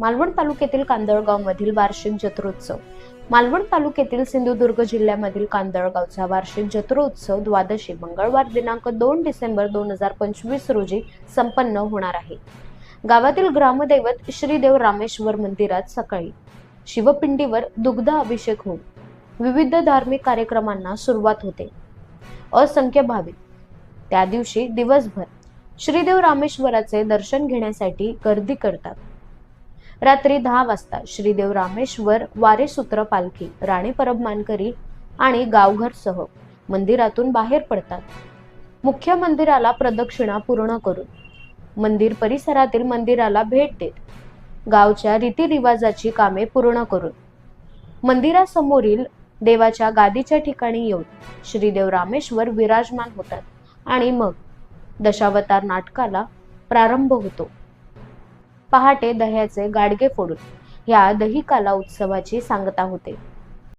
मालवण तालुक्यातील कांदळगाव मधील वार्षिक जत्रोत्सव. मालवण तालुक्यातील सिंधुदुर्ग जिल्ह्यामधील कांदळगावचा वार्षिक जत्रोत्सव द्वादशी मंगळवार दिनांक दोन डिसेंबर दोन हजार पंचवीस रोजी संपन्न होणार आहे. गावातील ग्रामदैवत श्रीदेव रामेश्वर मंदिरात सकाळी शिवपिंडीवर दुग्ध अभिषेक होऊन विविध धार्मिक कार्यक्रमांना सुरुवात होते. असंख्य भाविक त्या दिवशी दिवसभर श्रीदेव रामेश्वराचे दर्शन घेण्यासाठी गर्दी करतात. रात्री दहा वाजता श्रीदेव रामेश्वर वारेसूत्र पालखी राणे परब मानकरी आणि गावघरसह मंदिरातून बाहेर पडतात. मुख्य मंदिराला प्रदक्षिणा पूर्ण करून मंदिर परिसरातील मंदिराला भेट देत गावच्या रीतिरिवाजाची कामे पूर्ण करून मंदिरासमोरील देवाच्या गादीच्या ठिकाणी येऊन श्रीदेव रामेश्वर विराजमान होतात आणि मग दशावतार नाटकाला प्रारंभ होतो. पहाटे दह्याचे गाडगे फोडून या दहीकाला उत्सवाची सांगता होते.